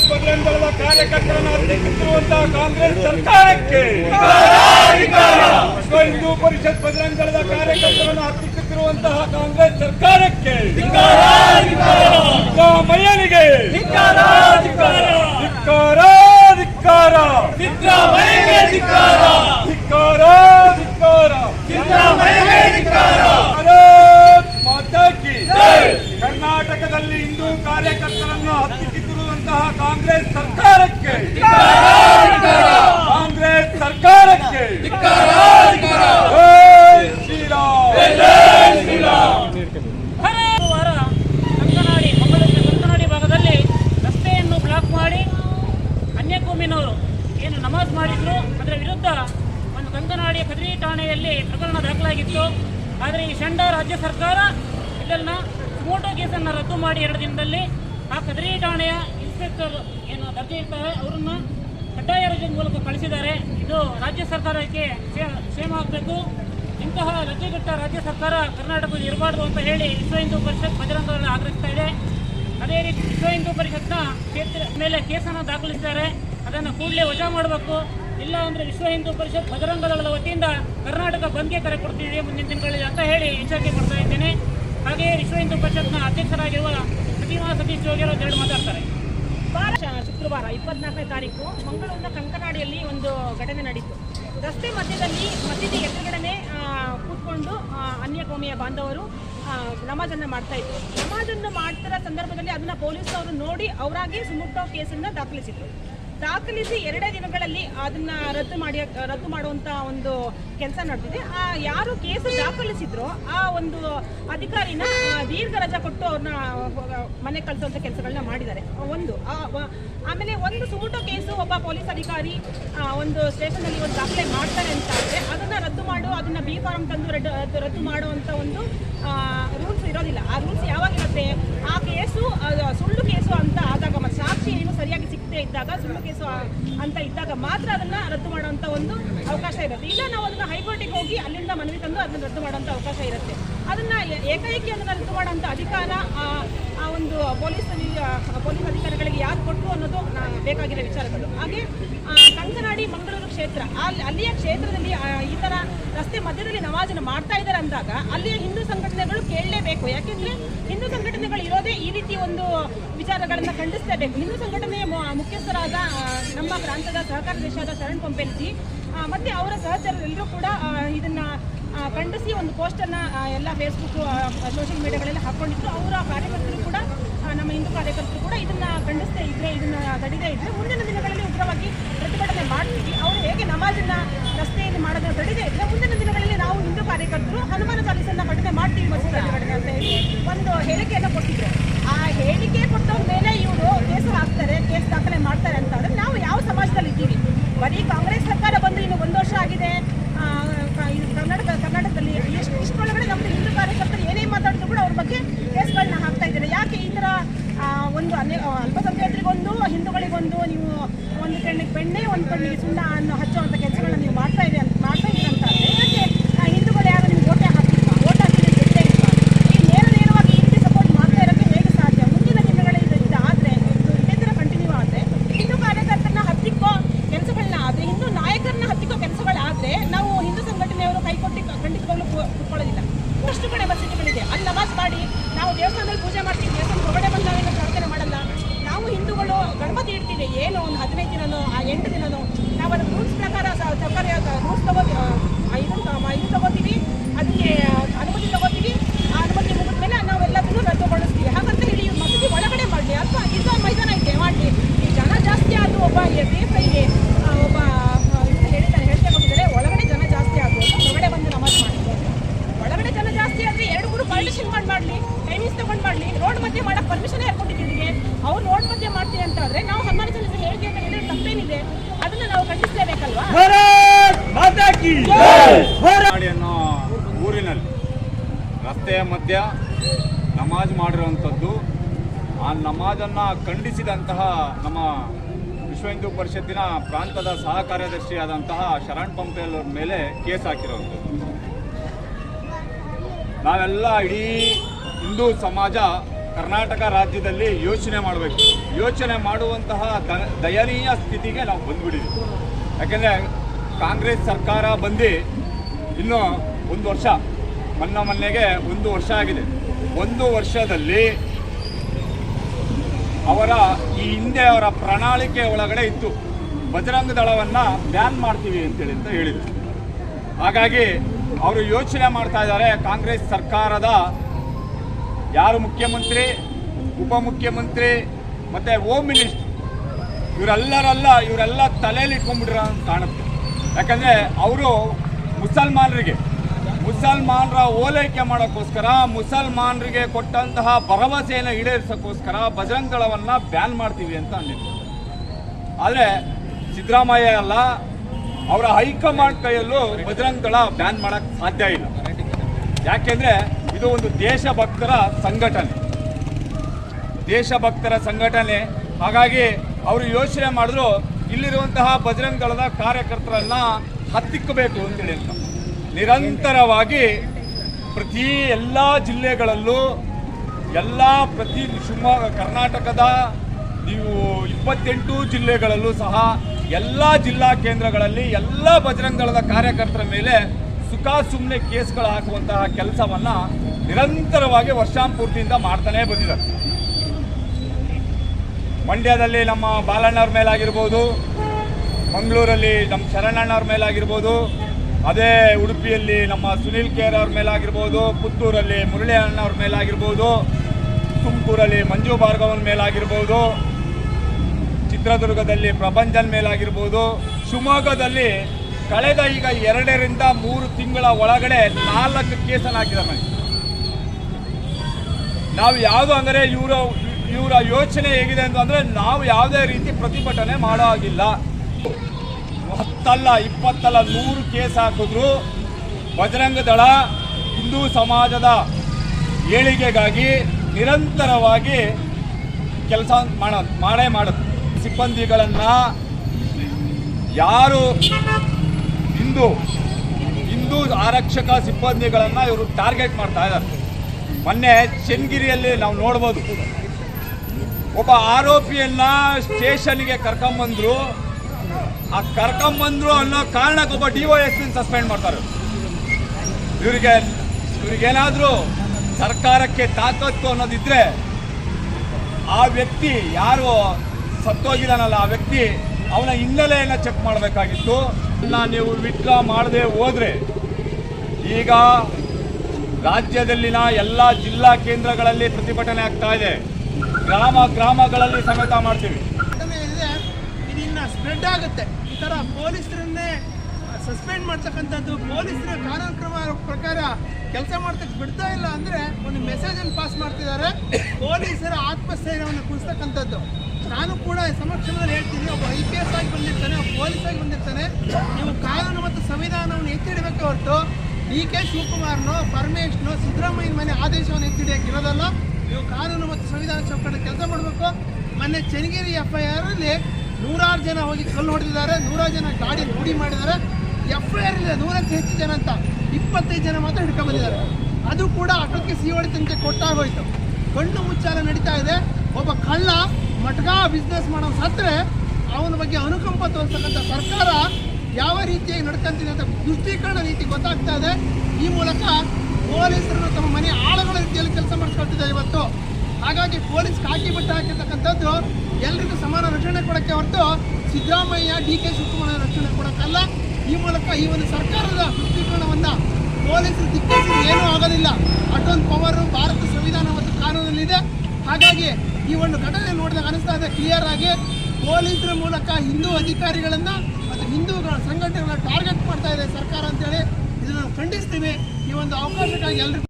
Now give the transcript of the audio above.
ಪರಿಷತ್ ಬಜರಂಗದಳದ ಕಾರ್ಯಕರ್ತರನ್ನು ಹತ್ತಿಕ್ಕಿರುವಂತಹ ಕಾಂಗ್ರೆಸ್ ಸರ್ಕಾರಕ್ಕೆ ವಿಶ್ವ ಹಿಂದೂ ಪರಿಷತ್ ಬಜರಂಗದಳದ ಕಾರ್ಯಕರ್ತರನ್ನು ಹತ್ತಿಕ್ಕುತ್ತಿರುವಂತಹ ಕಾಂಗ್ರೆಸ್ ಸರ್ಕಾರಕ್ಕೆ ಕಾಂಗ್ರೆಸ್ ಸರ್ಕಾರಕ್ಕೆ. ಕಾಂಗ್ರೆಸ್ ಸರ್ಕಾರಕ್ಕೆ. ವಾರ ಕಂಕನಾಡಿ ಮಂಗಳೂರಿನ ಕಂಕನಾಡಿ ಭಾಗದಲ್ಲಿ ರಸ್ತೆಯನ್ನು ಬ್ಲಾಕ್ ಮಾಡಿ ಅನ್ಯಭೂಮಿನವರು ಏನು ನಮಾಜ್ ಮಾಡಿದ್ರು ಅದರ ವಿರುದ್ಧ ಒಂದು ಕಂಕನಾಡಿಯ ಕದ್ರಿ ಠಾಣೆಯಲ್ಲಿ ಪ್ರಕರಣ ದಾಖಲಾಗಿತ್ತು. ಆದರೆ ಈ ಷಂಡ ರಾಜ್ಯ ಸರ್ಕಾರ ಇದನ್ನ ಫೋಟೋ ಕೇಸನ್ನು ರದ್ದು ಮಾಡಿ ಎರಡು ದಿನದಲ್ಲಿ. ಆ ಕದ್ರಿ ಠಾಣೆಯ ಇನ್ಸ್ಪೆಕ್ಟರ್ ಏನು ದರ್ಜೆ ಇರ್ತಾರೆ ಅವರನ್ನ ಕಡ್ಡಾಯ ರಜೆ ಮೂಲಕ ಕಳಿಸಿದ್ದಾರೆ. ಇದು ರಾಜ್ಯ ಸರ್ಕಾರಕ್ಕೆ ಕ್ಷೇ- ಕ್ಷೇಮ ಆಗಬೇಕು. ಇಂತಹ ಲಜ್ಜೆಗೆಟ್ಟ ರಾಜ್ಯ ಸರ್ಕಾರ ಕರ್ನಾಟಕದಲ್ಲಿ ಇರಬಾರ್ದು ಅಂತ ಹೇಳಿ ವಿಶ್ವ ಹಿಂದೂ ಪರಿಷತ್ ಬಜರಂಗದಲ್ಲಿ ಆಗ್ರಹಿಸ್ತಾ ಇದೆ. ಅದೇ ರೀತಿ ವಿಶ್ವ ಹಿಂದೂ ಪರಿಷತ್ನ ಕ್ಷೇತ್ರ ಮೇಲೆ ಕೇಸನ್ನು ದಾಖಲಿಸಿದ್ದಾರೆ. ಅದನ್ನು ಕೂಡಲೇ ವಜಾ ಮಾಡಬೇಕು. ಇಲ್ಲ ಅಂದರೆ ವಿಶ್ವ ಹಿಂದೂ ಪರಿಷತ್ ಬಜರಂಗದಳದ ವತಿಯಿಂದ ಕರ್ನಾಟಕ ಬಂದ್ಗೆ ಕರೆ ಕೊಡ್ತೀವಿ ಮುಂದಿನ ದಿನಗಳಲ್ಲಿ ಅಂತ ಹೇಳಿ ಎಚ್ಚರಿಕೆ ಕೊಡ್ತಾ ಇದ್ದೇನೆ. ಹಾಗೆಯೇ ವಿಶ್ವ ಹಿಂದೂ ಪರಿಷತ್ನ ಅಧ್ಯಕ್ಷರಾಗಿರುವ ಪ್ರತಿಮಾ ಸತೀಶ್ ಜೋಗಿಯವರು ಎರಡು ಮಾತಾಡ್ತಾರೆ. ಶುಕ್ರವಾರ, ಇಪ್ಪತ್ನಾಲ್ಕನೇ ತಾರೀಕು ಮಂಗಳೂರಿನ ಕಂಕನಾಡಿಯಲ್ಲಿ ಒಂದು ಘಟನೆ ನಡೀತು. ರಸ್ತೆ ಮಧ್ಯದಲ್ಲಿ ಮಸೀದಿ ಎದುರುಗಡೆನೆ ಕೂತ್ಕೊಂಡು ಅನ್ಯ ಕೋಮಿಯ ಬಾಂಧವರು ನಮಾಜನ್ನ ಮಾಡ್ತಾ ಇದ್ರು. ನಮಾಜನ್ನು ಮಾಡ್ತಿರೋ ಸಂದರ್ಭದಲ್ಲಿ ಅದನ್ನ ಪೊಲೀಸರು ನೋಡಿ, ಅವರಾಗಿ ಸುಮುಟ್ಟೋ ಕೇಸನ್ನ ದಾಖಲಿಸಿದ್ರು. ದಾಖಲಿಸಿ ಎರಡೇ ದಿನಗಳಲ್ಲಿ ಅದನ್ನ ರದ್ದು ಮಾಡಿ, ರದ್ದು ಮಾಡುವಂತ ಒಂದು ಕೆಲಸ ನಡೆದಿದೆ. ಆ, ಯಾರು ಕೇಸು ದಾಖಲಿಸಿದ್ರು ಆ ಒಂದು ಅಧಿಕಾರಿನ ದೀರ್ಘ ರಜಾ ಕೊಟ್ಟು ಅವ್ರನ್ನ ಮನೆ ಕಳಿಸುವಂತ ಕೆಲಸಗಳನ್ನ ಮಾಡಿದ್ದಾರೆ. ಒಂದು ಆಮೇಲೆ ಒಂದು ಸುಮುಟೋ ಕೇಸು ಒಬ್ಬ ಪೊಲೀಸ್ ಅಧಿಕಾರಿ ಒಂದು ಸ್ಟೇಷನ್ ಅಲ್ಲಿ ಒಂದು ದಾಖಲೆ ಮಾಡ್ತಾರೆ ಅಂತ ಆದ್ರೆ ಅದನ್ನ ರದ್ದು ಮಾಡು, ಅದನ್ನ ಬಿ ಫಾರ್ಮ್ ತಂದು ರದ್ದು ರದ್ದು ಮಾಡುವಂತ ಒಂದು ರೂಲ್ಸ್ ಇರೋದಿಲ್ಲ. ಆ ರೂಲ್ಸ್ ಯಾವಾಗಿರುತ್ತೆ? ಆ ಕೇಸು ಸುಳ್ಳು ಕೇಸು ಅಂತ ಆದಾಗ ಸಾಕ್ಷಿ ಏನು ಸರಿಯಾಗಿ ಇದ್ದಾಗ, ಸುಳ್ಳು ಕೇಸು ಅಂತ ಇದ್ದಾಗ ಮಾತ್ರ ಅದನ್ನ ರದ್ದು ಮಾಡುವಂತ ಒಂದು ಅವಕಾಶ ಇರುತ್ತೆ. ಇಲ್ಲ ನಾವು ಅದನ್ನ ಹೈಕೋರ್ಟಿಗೆ ಹೋಗಿ ಅಲ್ಲಿಂದ ಮನವಿ ತಂದು ಅದನ್ನ ರದ್ದು ಮಾಡುವಂತ ಅವಕಾಶ ಇರುತ್ತೆ. ಅದನ್ನ ಏಕಾಏಕಿ ಅದನ್ನ ರದ್ದು ಮಾಡುವಂತ ಅಧಿಕಾರ ಒಂದು ಪೊಲೀಸ್ ಪೊಲೀಸ್ ಅಧಿಕಾರಿಗಳಿಗೆ ಯಾರು ಕೊಟ್ಟರು ಅನ್ನೋದು ಬೇಕಾಗಿರೋ ವಿಚಾರಗಳು. ಹಾಗೆ ಕಂಕನಾಡಿ ಮಂಗಳೂರು ಕ್ಷೇತ್ರ. ಅಲ್ಲಿ, ಅಲ್ಲಿಯ ಕ್ಷೇತ್ರದಲ್ಲಿ ಈ ಥರ ರಸ್ತೆ ಮಧ್ಯದಲ್ಲಿ ನಮಾಜನ್ನು ಮಾಡ್ತಾ ಇದ್ದಾರೆ ಅಂದಾಗ ಅಲ್ಲಿಯ ಹಿಂದೂ ಸಂಘಟನೆಗಳು ಕೇಳಲೇಬೇಕು. ಯಾಕೆಂದರೆ ಹಿಂದೂ ಸಂಘಟನೆಗಳು ಇರೋದೇ ಈ ರೀತಿ ಒಂದು ವಿಚಾರಗಳನ್ನು ಖಂಡಿಸಲೇಬೇಕು. ಹಿಂದೂ ಸಂಘಟನೆಯ ಮುಖ್ಯಸ್ಥರಾದ ನಮ್ಮ ಪ್ರಾಂತದ ಸಹಕಾರ ದೇಶದ ಶರಣ್ ಪಂಪೆಲ್ಜಿ ಮತ್ತು ಅವರ ಸಹಚರರೆಲ್ಲರೂ ಕೂಡ ಇದನ್ನು ಖಂಡಿಸಿ ಒಂದು ಪೋಸ್ಟನ್ನ ಎಲ್ಲ ಫೇಸ್ಬುಕ್ ಸೋಷಿಯಲ್ ಮೀಡಿಯಾಗಳೆಲ್ಲ ಹಾಕೊಂಡಿದ್ರು. ಅವರ ಕಾರ್ಯಕರ್ತರು ಕೂಡ ನಮ್ಮ ಹಿಂದೂ ಕಾರ್ಯಕರ್ತರು ಕೂಡ ಇದನ್ನ ಖಂಡಿಸದೇ ಇದ್ರೆ, ಇದನ್ನ ತಡಿದೇ ಇದ್ರೆ, ಮುಂದಿನ ದಿನಗಳಲ್ಲಿ ಉಗ್ರವಾಗಿ ಪ್ರತಿಭಟನೆ ಮಾಡ್ತೀವಿ. ಅವರು ಹೇಗೆ ನಮಾಜನ್ನ ರಸ್ತೆಯಲ್ಲಿ ಮಾಡೋದನ್ನ ತಡಿದೇ ಇದ್ರೆ, ಮುಂದಿನ ದಿನಗಳಲ್ಲಿ ನಾವು ಹಿಂದೂ ಕಾರ್ಯಕರ್ತರು ಹನುಮಾನ ಸಾಲಿಸನ್ನ ಪಠನೆ ಮಾಡ್ತೀವಿ ಕಡೆ ಅಂತ ಹೇಳಿ ಒಂದು ಹೇಳಿಕೆಯನ್ನು ಕೊಟ್ಟಿದ್ರು ಆ ಹೇಳಿಕೆ ಕೊಟ್ಟ ಮೇಲೆ ಇವರು ಕೇಸು ಹಾಕ್ತಾರೆ ಕೇಸ್ ದಾಖಲೆ ಮಾಡ್ತಾರೆ ಅಂತ ಅಂದ್ರೆ ನಾವು ಯಾವ ಸಮಾಜದಲ್ಲಿ ಇದ್ದೀವಿ ಬರೀ ಕಾಂಗ್ರೆಸ್ ಸರ್ಕಾರ ಬಂದು ಇನ್ನು ಒಂದು ವರ್ಷ ಆಗಿದೆ ಆ, ಕ- ಇದು ಕರ್ನಾಟಕ ಕರ್ನಾಟಕದಲ್ಲಿ ಎಷ್ಟು ಇಷ್ಟರೊಳಗಡೆ ನಮ್ಮದು ಹಿಂದೂ ಕಾರ್ಯಕರ್ತರು ಏನೇ ಮಾತಾಡಿದ್ರು ಕೂಡ ಅವ್ರ ಬಗ್ಗೆ ಕೇಸ್ಗಳನ್ನ ಹಾಕ್ತಾ ಇದ್ದಾರೆ ಯಾಕೆ ಈ ಥರ ಆ, ಒಂದು ಅನೆ ಅಲ್ಪಸಂಖ್ಯಾತರಿಗೊಂದು ಹಿಂದೂಗಳಿಗೊಂದು ನೀವು ಒಂದು ಕಣ್ಣಿಗೆ ಬೆಣ್ಣೆ ಒಂದು ಕಣ್ಣಿಗೆ ಸುಣ್ಣ ಅನ್ನು ಹಚ್ಚುವಂಥ ಕೆಲಸಗಳನ್ನ ನೀವು ಮಾಡ್ತಾ ಇದೆ ಅಂತ ಮಾಡ್ತಾ ಇದ್ದೀರ ಅಂತ ಅಂದ್ರೆ ಯಾಕೆ ಆ, ಹಿಂದೂಗಳು ಯಾರು ನಿಮ್ಗೆ ಓಟೇ ಹಾಕಿಲ್ವಾ ಓಟ್ ಹಾಕಿದ್ರೆ ಗೆದ್ದೇ ಇಲ್ವಾ ಈ ನೇರ ನೇರವಾಗಿ ಈ ರೀತಿ ಸಪೋರ್ಟ್ ಮಾಡ್ತಾ ಇರೋಕ್ಕೆ ಹೇಗೆ ಸಾಧ್ಯ ಮುಂದಿನ ದಿನಗಳಲ್ಲಿ ಇದು ಇದಾದ್ರೆ ಇದು ಇದೇ ಥರ ಕಂಟಿನ್ಯೂ ಆದರೆ ಹಿಂದೂ ಕಾರ್ಯಕರ್ತರನ್ನ ಹತ್ತಿಕ್ಕೋ ಕೆಲಸಗಳನ್ನ ಆದರೆ ಹಿಂದೂ ನಾಯಕರನ್ನ ಹತ್ತಿಕ್ಕೋ ಕೆಲಸಗಳಾದ್ರೆ ನಾವು ಹಿಂದೂ ಸಂಘಟನೆಯವರು ಕೈ ಕೊಟ್ಟು ಖಂಡಿತವಾಗ್ಲೂ ಕೂ- ಕೂತ್ಕೊಳ್ಳೋದಿಲ್ಲ ಅಷ್ಟು ಕಡೆ ಮಸೀದಿಗಳಿದೆ ಅಲ್ಲಿ ನಮಾಜ್ ಮಾಡಿ ನಾವು ದೇವಸ್ಥಾನದಲ್ಲಿ ಪೂಜೆ ಮಾಡ್ತೀವಿ ದೇವಸ್ಥಾನ ಹೊರಗಡೆ ಬಂದು ನಾವೇನು ಪ್ರಾರ್ಥನೆ ಮಾಡಲ್ಲ ನಾವು ಹಿಂದೂಗಳು ಗಣಪತಿ ಇಡ್ತೀವಿ ಏನೋ ಒಂದು ಹದಿನೈದು ದಿನನೋ ಆ ಎಂಟು ದಿನನೋ ನಾವು ಅದರ ರೂಲ್ಸ್ ಪ್ರಕಾರ ಸ- ಸರ್ಕಾರ ರೂಲ್ಸ್ ತಗೋ ಇದನ್ನು ಇದು ತಗೋತೀವಿ ಅದಕ್ಕೆ ಅನುಮತಿ ತಗೋತೀವಿ ಆ ಅನುಮತಿ ಮುಗಿದ್ಮೇಲೆ ನಾವು ಎಲ್ಲದನ್ನು ರದ್ದುಗೊಳಿಸ್ತೀವಿ ಹಾಗಂತ ಹೇಳಿ ಇವ್ರು ಮಸೀದಿ ಒಳಗಡೆ ಮಾಡಲಿ ಅಥವಾ ಈಗ ಮೈದಾನ ಇದೆ ಮಾಡಲಿ ಈ ಜನ ಜಾಸ್ತಿ ಆದರೂ ಒಬ್ಬ ದೇವರಿಗೆ ಒಬ್ಬ ಆ, ಇದು ಹೇಳಿದ್ದಾರೆ ಹೇಳಿಕೆ ಕೊಟ್ಟಿದ್ದಾರೆ ಒಳಗಡೆ ಜನ ಜಾಸ್ತಿ ಆಗುವುದು ಹೊರಗಡೆ ಬಂದು ನಮಾಜ್ ಮಾಡಿದ್ರು ಒಳಗಡೆ ಜನ ಜಾಸ್ತಿ ಆದ್ರೆ ಎರಡು ಮೂರು ಪಾರ್ಟಿಷನ್ ಮಾಡಿ ಮಾಡಲಿ ಟೈಮಿಂಗ್ಸ್ ತಗೊಂಡು ಮಾಡಲಿ ರೋಡ್ ಮಧ್ಯೆ ಮಾಡಕ್ ಪರ್ಮಿಷನ್ ಯಾರು ಕೊಟ್ಟಿದ್ದೀವಿ ಅವ್ರು ರೋಡ್ ಮಧ್ಯೆ ಮಾಡ್ತೀವಿ ಅಂತ ಆದ್ರೆ ನಾವು ಹನುಮಾನ ಚಾಲಿಸ ಹೇಳಿಕೆ ಅಂತ ಹೇಳಿದ್ರೆ ತಪ್ಪೇನಿದೆ ಅದನ್ನ ನಾವು ಖಂಡಿಸಲೇಬೇಕಲ್ವಾ ಭಾರತ್ ಮಾತಾ ಕಿ ನಾಡಿ ಅನ್ನೋ ಊರಿನಲ್ಲಿ ಮಧ್ಯ ನಮಾಜ್ ಮಾಡಿರುವಂಥದ್ದು, ಆ ನಮಾಜನ್ನು ಖಂಡಿಸಿದಂತಹ ನಮ್ಮ ವಿಶ್ವ ಹಿಂದೂ ಪರಿಷತ್ತಿನ ಪ್ರಾಂತದ ಸಹ ಕಾರ್ಯದರ್ಶಿಯಾದಂತಹ ಶರಣ್ ಪಂಪೇಲ್ ಅವ್ರ ಮೇಲೆ ಕೇಸ್ ಹಾಕಿರುವಂಥದ್ದು. ನಾವೆಲ್ಲ ಇಡೀ ಹಿಂದೂ ಸಮಾಜ ಕರ್ನಾಟಕ ರಾಜ್ಯದಲ್ಲಿ ಯೋಚನೆ ಮಾಡಬೇಕು. ಯೋಚನೆ ಮಾಡುವಂತಹ ದಯನೀಯ ಸ್ಥಿತಿಗೆ ನಾವು ಬಂದ್ಬಿಟ್ಟಿದ್ವಿ ಯಾಕೆಂದರೆ ಕಾಂಗ್ರೆಸ್ ಸರ್ಕಾರ ಬಂದು ಇನ್ನೂ ಒಂದು ವರ್ಷ ಮೊನ್ನ ಮೊನ್ನೆಗೆ ಒಂದು ವರ್ಷ ಆಗಿದೆ. ಒಂದು ವರ್ಷದಲ್ಲಿ ಅವರ ಈ ಹಿಂದೆ ಅವರ ಪ್ರಣಾಳಿಕೆ ಒಳಗಡೆ ಇತ್ತು. ಬಜರಂಗ ದಳವನ್ನು ಬ್ಯಾನ್ ಮಾಡ್ತೀವಿ ಅಂತೇಳಿ ಅಂತ ಹೇಳಿದರು. ಹಾಗಾಗಿ ಅವರು ಯೋಚನೆ ಮಾಡ್ತಾ ಇದ್ದಾರೆ, ಕಾಂಗ್ರೆಸ್ ಸರ್ಕಾರದ ಯಾರು ಮುಖ್ಯಮಂತ್ರಿ, ಉಪಮುಖ್ಯಮಂತ್ರಿ, ಮತ್ತು ಹೋಮ್ ಮಿನಿಸ್ಟರ್, ಇವರೆಲ್ಲರಲ್ಲ, ಇವರೆಲ್ಲ ತಲೆಯಲ್ಲಿ ಇಟ್ಕೊಂಡ್ಬಿಟ್ರ ಅಂತ ಕಾಣುತ್ತೆ. ಯಾಕಂದರೆ ಅವರು ಮುಸಲ್ಮಾನರಿಗೆ ಮುಸಲ್ಮಾನರ ಓಲೈಕೆ ಮಾಡೋಕ್ಕೋಸ್ಕರ ಮುಸಲ್ಮಾನರಿಗೆ ಕೊಟ್ಟಂತಹ ಭರವಸೆಯನ್ನು ಈಡೇರಿಸೋಕ್ಕೋಸ್ಕರ ಬಜರಂಗ ದಳವನ್ನು ಬ್ಯಾನ್ ಮಾಡ್ತೀವಿ ಅಂತ ಅಂದಿದ್ರು. ಆದರೆ ಸಿದ್ದರಾಮಯ್ಯ ಅಲ್ಲ, ಅವರ ಹೈಕಮಾಂಡ್ ಕೈಯಲ್ಲೂ ಬಜರಂಗ ದಳ ಬ್ಯಾನ್ ಮಾಡೋಕ್ಕೆ ಸಾಧ್ಯ ಇಲ್ಲ. ಯಾಕೆಂದರೆ ಇದು ಒಂದು ದೇಶಭಕ್ತರ ಸಂಘಟನೆ. ದೇಶಭಕ್ತರ ಸಂಘಟನೆ. ಹಾಗಾಗಿ ಅವರು ಯೋಚನೆ ಮಾಡಿದ್ರು, ಇಲ್ಲಿರುವಂತಹ ಬಜರಂಗ ದಳದ ಕಾರ್ಯಕರ್ತರನ್ನ ಹತ್ತಿಕ್ಕಬೇಕು ಅಂತೇಳಿ ಅಂತ. ನಿರಂತರವಾಗಿ ಪ್ರತಿ ಎಲ್ಲ ಜಿಲ್ಲೆಗಳಲ್ಲೂ ಎಲ್ಲ ಪ್ರತಿ ಶಿವಮೊಗ್ಗ ಕರ್ನಾಟಕದ ನೀವು ಇಪ್ಪತ್ತೆಂಟು ಜಿಲ್ಲೆಗಳಲ್ಲೂ ಸಹ ಎಲ್ಲ ಜಿಲ್ಲಾ ಕೇಂದ್ರಗಳಲ್ಲಿ ಎಲ್ಲ ಬಜರಂಗ ದಳದ ಕಾರ್ಯಕರ್ತರ ಮೇಲೆ ಸುಖ ಸುಮ್ಮನೆ ಕೇಸ್ಗಳು ಹಾಕುವಂತಹ ಕೆಲಸವನ್ನು ನಿರಂತರವಾಗಿ ವರ್ಷಾಂಪೂರ್ತಿಯಿಂದ ಮಾಡ್ತಾನೇ ಬಂದಿದ್ದಾರೆ. ಮಂಡ್ಯದಲ್ಲಿ ನಮ್ಮ ಬಾಲಣ್ಣವ್ರ ಮೇಲಾಗಿರ್ಬೋದು, ಮಂಗಳೂರಲ್ಲಿ ನಮ್ಮ ಶರಣಣ್ಣವ್ರ ಮೇಲಾಗಿರ್ಬೋದು ಅದೇ ಉಡುಪಿಯಲ್ಲಿ ನಮ್ಮ ಸುನೀಲ್ ಕೇರ್ ಅವ್ರ ಮೇಲಾಗಿರ್ಬೋದು, ಪುತ್ತೂರಲ್ಲಿ ಮುರಳಿ ಅಣ್ಣವ್ರ ಮೇಲಾಗಿರ್ಬೋದು, ತುಮಕೂರಲ್ಲಿ ಮಂಜು ಭಾರ್ಗವನ್ ಮೇಲಾಗಿರ್ಬೋದು, ಚಿತ್ರದುರ್ಗದಲ್ಲಿ ಪ್ರಭಂಜನ್ ಮೇಲಾಗಿರ್ಬೋದು, ಶಿವಮೊಗ್ಗದಲ್ಲಿ ಕಳೆದ ಈಗ ಎರಡರಿಂದ ಮೂರು ತಿಂಗಳ ಒಳಗಡೆ ನಾಲ್ಕು ಕೇಸನ್ನು ಹಾಕಿದ್ದಾರೆ ನಾವು ಯಾವುದು ಅಂದರೆ ಇವರ ಇವರ ಯೋಚನೆ ಹೇಗಿದೆ ಅಂತಂದರೆ ನಾವು ಯಾವುದೇ ರೀತಿ ಪ್ರತಿಭಟನೆ ಮಾಡೋ ಹಾಗಿಲ್ಲ. ಹತ್ತಲ್ಲ, ಇಪ್ಪತ್ತಲ್ಲ, ನೂರು ಕೇಸ್ ಹಾಕಿದ್ರು. ಬಜರಂಗ ದಳ ಹಿಂದೂ ಸಮಾಜದ ಏಳಿಗೆಗಾಗಿ ನಿರಂತರವಾಗಿ ಕೆಲಸ ಮಾಡ, ಮಾಡೇ ಮಾಡುತ್ತೆ. ಸಿಬ್ಬಂದಿಗಳನ್ನು ಯಾರು ಹಿಂದೂ ಹಿಂದೂ ಆರಕ್ಷಕ ಸಿಬ್ಬಂದಿಗಳನ್ನು ಇವರು ಟಾರ್ಗೆಟ್ ಮಾಡ್ತಾ ಇದ್ದಾರೆ. ಮೊನ್ನೆ ಚೆನ್ನಗಿರಿಯಲ್ಲಿ ನಾವು ನೋಡ್ಬೋದು. ಒಬ್ಬ ಆರೋಪಿಯನ್ನ ಸ್ಟೇಷನ್ಗೆ ಕರ್ಕೊಂಬಂದ್ರು. ಆ ಕರ್ಕೊಂಬಂದ್ರು ಅನ್ನೋ ಕಾರಣಕ್ಕೆ ಒಬ್ಬ ಡಿ ವೈ ಎಸ್ ಸಸ್ಪೆಂಡ್ ಮಾಡ್ತಾರೆ. ಇವರಿಗೆ, ಇವ್ರಿಗೇನಾದರೂ ಸರ್ಕಾರಕ್ಕೆ ತಾಕತ್ತು ಅನ್ನೋದಿದ್ರೆ ಆ ವ್ಯಕ್ತಿ ಯಾರು ಸತ್ತೋಗಿದಾನಲ್ಲ ಆ ವ್ಯಕ್ತಿ ಅವನ ಹಿನ್ನೆಲೆಯನ್ನು ಚೆಕ್ ಮಾಡಬೇಕಾಗಿತ್ತು. ನೀವು ವಿತ್ಡ್ರಾ ಮಾಡದೆ ಹೋದ್ರೆ ಈಗ ರಾಜ್ಯದಲ್ಲಿನ ಎಲ್ಲ ಜಿಲ್ಲಾ ಕೇಂದ್ರಗಳಲ್ಲಿ ಪ್ರತಿಭಟನೆ ಆಗ್ತಾ ಇದೆ. ಗ್ರಾಮ, ಗ್ರಾಮಗಳಲ್ಲಿ ಸಮೇತ ಮಾಡ್ತೀವಿ ಘಟನೆ ಏನಿದೆ ಇದು ಇನ್ನ ಸ್ಪ್ರೆಡ್ ಆಗುತ್ತೆ. ಈ ತರ ಪೊಲೀಸರನ್ನೇ ಸಸ್ಪೆಂಡ್ ಮಾಡ್ತಕ್ಕಂಥದ್ದು, ಪೊಲೀಸರ ಕಾನೂನು ಕ್ರಮ ಪ್ರಕಾರ ಕೆಲಸ ಮಾಡ್ತಕ್ಕೆ ಬಿಡ್ತಾ ಇಲ್ಲ ಅಂದ್ರೆ ಒಂದು ಮೆಸೇಜ್ ಅನ್ನು ಪಾಸ್ ಮಾಡ್ತಿದ್ದಾರೆ. ಪೊಲೀಸರ ಆತ್ಮಸ್ಥೈರ್ಯವನ್ನು ಕುಡಿಸ್ತಕ್ಕಂಥದ್ದು ನಾನು ಕೂಡ ಸಮಕ್ಷಮದಲ್ಲಿ ಹೇಳ್ತೀನಿ, ಒಬ್ಬ ಐ ಪಿ ಎಸ್ ಆಗಿ ಬಂದಿರ್ತಾನೆ, ಒಬ್ಬ ಪೊಲೀಸ್ ಆಗಿ ಬಂದಿರ್ತಾನೆ. ನೀವು ಕಾನೂನು ಮತ್ತು ಸಂವಿಧಾನವನ್ನು ಎತ್ತಿಡಬೇಕು ಹೊರತು ಡಿ ಕೆ ಶಿವಕುಮಾರ್ನೋ, ಪರಮೇಶ್ನೋ, ಸಿದ್ದರಾಮಯ್ಯನ ಮನೆ ಆದೇಶವನ್ನು ಎತ್ತಿಡಿಯಕ್ಕೆ ಇರೋದಲ್ಲ. ನೀವು ಕಾನೂನು ಮತ್ತು ಸಂವಿಧಾನ ಚೌಕಟ್ಟು ಕೆಲಸ ಮಾಡಬೇಕು. ಮೊನ್ನೆ ಚನ್ನಗಿರಿ ಎಫ್ ಐ ಆರ್ ಅಲ್ಲಿ ನೂರಾರು ಜನ ಹೋಗಿ ಕಲ್ಲು ಹೊಡೆದಿದ್ದಾರೆ, ನೂರಾರು ಜನ ಗಾಡಿ ರೂಢಿ ಮಾಡಿದ್ದಾರೆ. ಎಫ್ ಐ ಆರ್ ಇಲ್ಲ ನೂರಕ್ಕೆ ಹೆಚ್ಚು ಜನ ಅಂತ. ಇಪ್ಪತ್ತೈದು ಜನ ಮಾತ್ರ ಹಿಡ್ಕೊಂಡಿದ್ದಾರೆ ಅದು ಕೂಡ ಅಟಕ್ಕೆ ಸಿಒಡಿ ತನಿಖೆ ಕೊಟ್ಟಾಗೋಯ್ತು ಕಣ್ಣು ಮುಚ್ಚಾಲ ನಡೀತಾ ಇದೆ. ಒಬ್ಬ ಕಳ್ಳ ಮಟ್ಗಾ ಬಿಸ್ನೆಸ್ ಮಾಡೋ ಸತ್ತರೆ ಅವನ ಬಗ್ಗೆ ಅನುಕಂಪ ತೋರಿಸ್ತಕ್ಕಂಥ ಸರ್ಕಾರ ಯಾವ ರೀತಿಯಾಗಿ ನಡ್ಕೊಂತಿದೆ ಅಂತ ದೃಷ್ಟೀಕರಣ ನೀತಿ ಗೊತ್ತಾಗ್ತಾ ಇದೆ. ಈ ಮೂಲಕ ಪೊಲೀಸರನ್ನು ತಮ್ಮ ಮನೆ ಆಳುಗಳ ರೀತಿಯಲ್ಲಿ ಕೆಲಸ ಮಾಡಿಸ್ಕೊಳ್ತಿದ್ದಾರೆ ಇವತ್ತು. ಹಾಗಾಗಿ ಪೊಲೀಸ್ ಕಾಕಿ ಬಟ್ಟೆ ಹಾಕಿರ್ತಕ್ಕಂಥದ್ದು ಎಲ್ರಿಗೂ ಸಮಾನ ರಕ್ಷಣೆ ಕೊಡೋಕ್ಕೆ ಹೊರತು ಸಿದ್ದರಾಮಯ್ಯ ಡಿ ಕೆ ಶಿವಕುಮಾರ್ ರಕ್ಷಣೆ ಕೊಡೋಕ್ಕಲ್ಲ. ಈ ಮೂಲಕ ಈ ಒಂದು ಸರ್ಕಾರದ ದೃಷ್ಟಿಕೋನವನ್ನ ಪೊಲೀಸರು ದಿಕ್ಕಿಸಿ ಏನೂ ಆಗೋದಿಲ್ಲ. ಅಟೊಂದು ಪವರು ಭಾರತ ಸಂವಿಧಾನ ಮತ್ತು ಕಾನೂನಲ್ಲಿದೆ. ಹಾಗಾಗಿ ಈ ಒಂದು ಘಟನೆ ನೋಡಿದಾಗ ಅನಿಸ್ತಾ ಇದೆ ಕ್ಲಿಯರ್ ಆಗಿ ಪೊಲೀಸರ ಮೂಲಕ ಹಿಂದೂ ಅಧಿಕಾರಿಗಳನ್ನು ಮತ್ತು ಹಿಂದೂಗಳ ಸಂಘಟನೆಗಳನ್ನ ಟಾರ್ಗೆಟ್ ಮಾಡ್ತಾ ಇದೆ ಸರ್ಕಾರ ಅಂತೇಳಿ. ಇದನ್ನು ಖಂಡಿಸ್ತೀವಿ. ಈ ಒಂದು ಅವಕಾಶಕ್ಕಾಗಿ ಎಲ್ರಿಗೂ